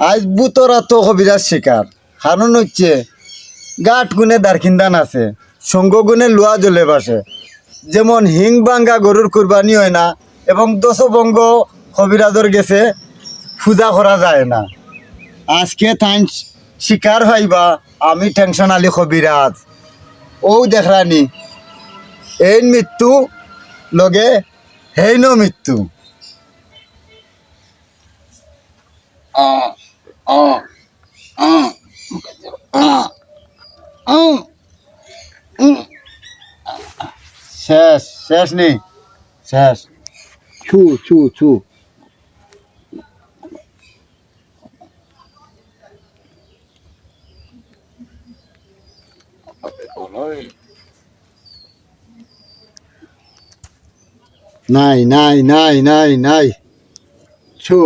আজ বুতরা তো কবিরাজ শিকার। কারণ হচ্ছে গাঠ গুনে দারখিন্দান আছে, সঙ্গ গুনে লোয়া জ্বলে বাসে। যেমন হিং বাঙ্গা গরুর কুরবানি হয় না, এবং দশবঙ্গ কবিরাজর গেছে, পূজা করা যায় না। আজকে তাই শিকার হইবা, আমি টেনশন আলি কবিরাজ ও দেখরানি এই মৃত্যু, লগে হেইন মৃত্যু। শেষ শেষ নেই শেষ ছু ছু ছু নাই নাই নাই নাই নাই ছু